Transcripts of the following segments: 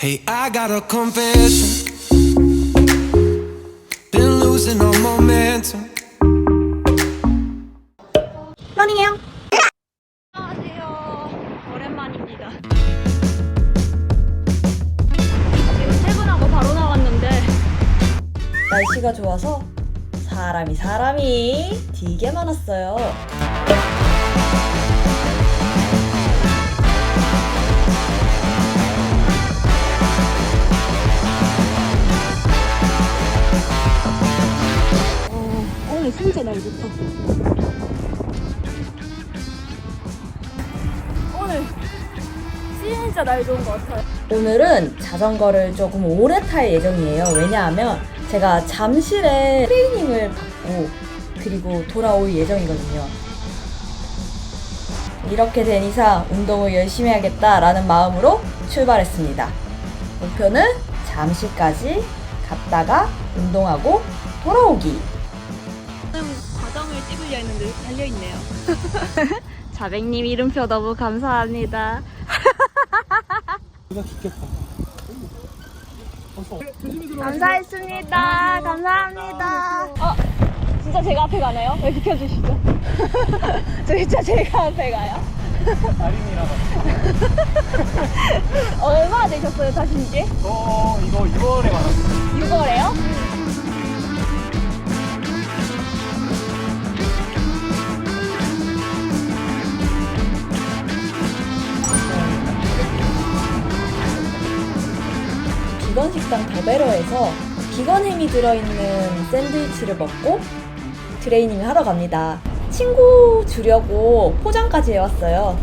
Hey, I got a confession. Been losing all momentum. 러닝해요. 안녕하세요. 오랜만입니다. 지금 퇴근하고 바로 나왔는데 날씨가 좋아서 사람이 사람이 되게 많았어요. 오늘 진짜 날 좋다. 오늘 진짜 날 좋은 것 같아요. 오늘은 자전거를 조금 오래 탈 예정이에요. 왜냐하면 제가 잠실에 트레이닝을 받고 그리고 돌아올 예정이거든요. 이렇게 된 이상 운동을 열심히 해야겠다라는 마음으로 출발했습니다. 목표는 잠실까지 갔다가 운동하고 돌아오기. 지금 과정을 찍으려 했는데 달려있네요. 자백님 이름표 너무 감사합니다. 감사했습니다. 감사합니다. 어, 진짜 제가 앞에 가나요? 왜 비켜주시죠? 저 진짜 제가 앞에 가요? 어, 얼마나 되셨어요, 타신 지? 어 이거 6월에 받았어요 6월에요? 비건 식당 더베러에서 비건 햄이 들어있는 샌드위치를 먹고 트레이닝을 하러 갑니다. 친구 주려고 포장까지 해왔어요.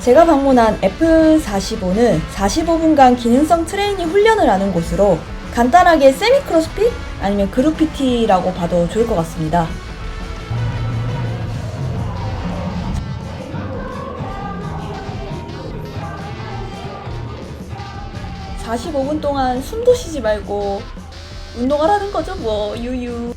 제가 방문한 F45는 45분간 기능성 트레이닝 훈련을 하는 곳으로 간단하게 세미 크로스핏 아니면 그룹 PT라고 봐도 좋을 것 같습니다. (45분) 동안 숨도 쉬지 말고 운동하라는 거죠 뭐 유유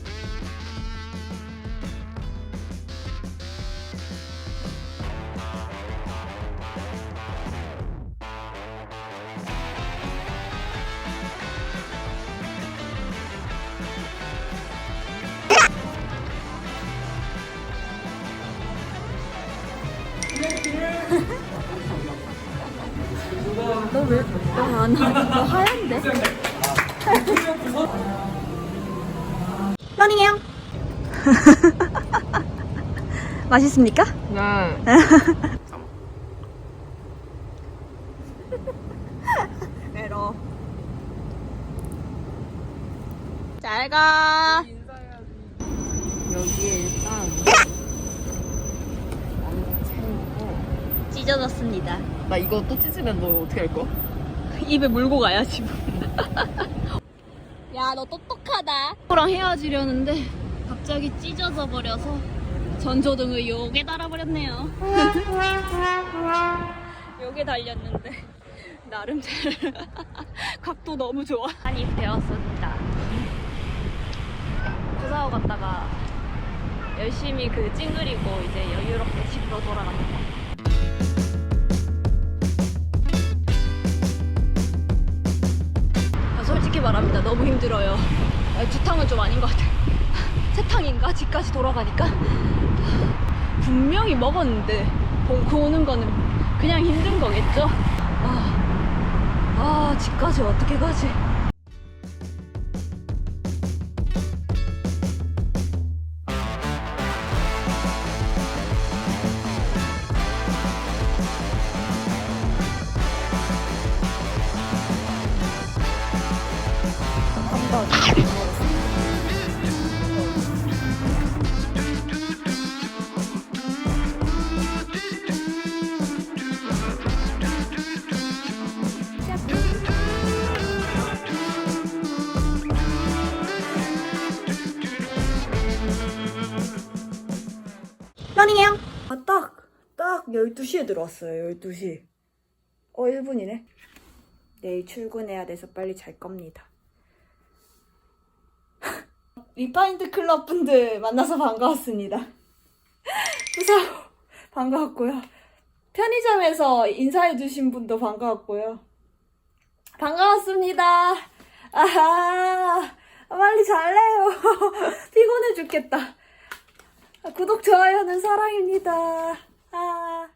너 하얀데? 러닝해요 맛있습니까? 네. 잘 가. 여기에 일단 찢어졌습니다. 나 이거 또 찢으면 너 어떻게 할 거야? 입에 물고 가야 지금. 야, 너 똑똑하다. 저랑 헤어지려는데 갑자기 찢어져 버려서 전조등을 요게 달아버렸네요. 요게 달렸는데 나름 잘 각도 너무 좋아. 많이 배웠습니다. 부사하고 갔다가 열심히 그 찡그리고 이제 여유롭게 집으로 돌아갑니다. 말합니다. 너무 힘들어요. 아, 두 탕은 좀 아닌 것 같아요. 세 탕인가? 집까지 돌아가니까. 분명히 먹었는데, 오는 거는 그냥 힘든 거겠죠? 아, 아 집까지 어떻게 가지? 12시에 아, 들어왔어요, 12시. 어, 1분이네. 내일 출근해야 돼서 빨리 잘 겁니다. 리파인드 클럽 분들 만나서 반가웠습니다. 무사히 반가웠고요. 편의점에서 인사해주신 분도 반가웠고요. 반가웠습니다. 아하, 빨리 잘래요. 피곤해 죽겠다. 구독, 좋아요는 사랑입니다. 아.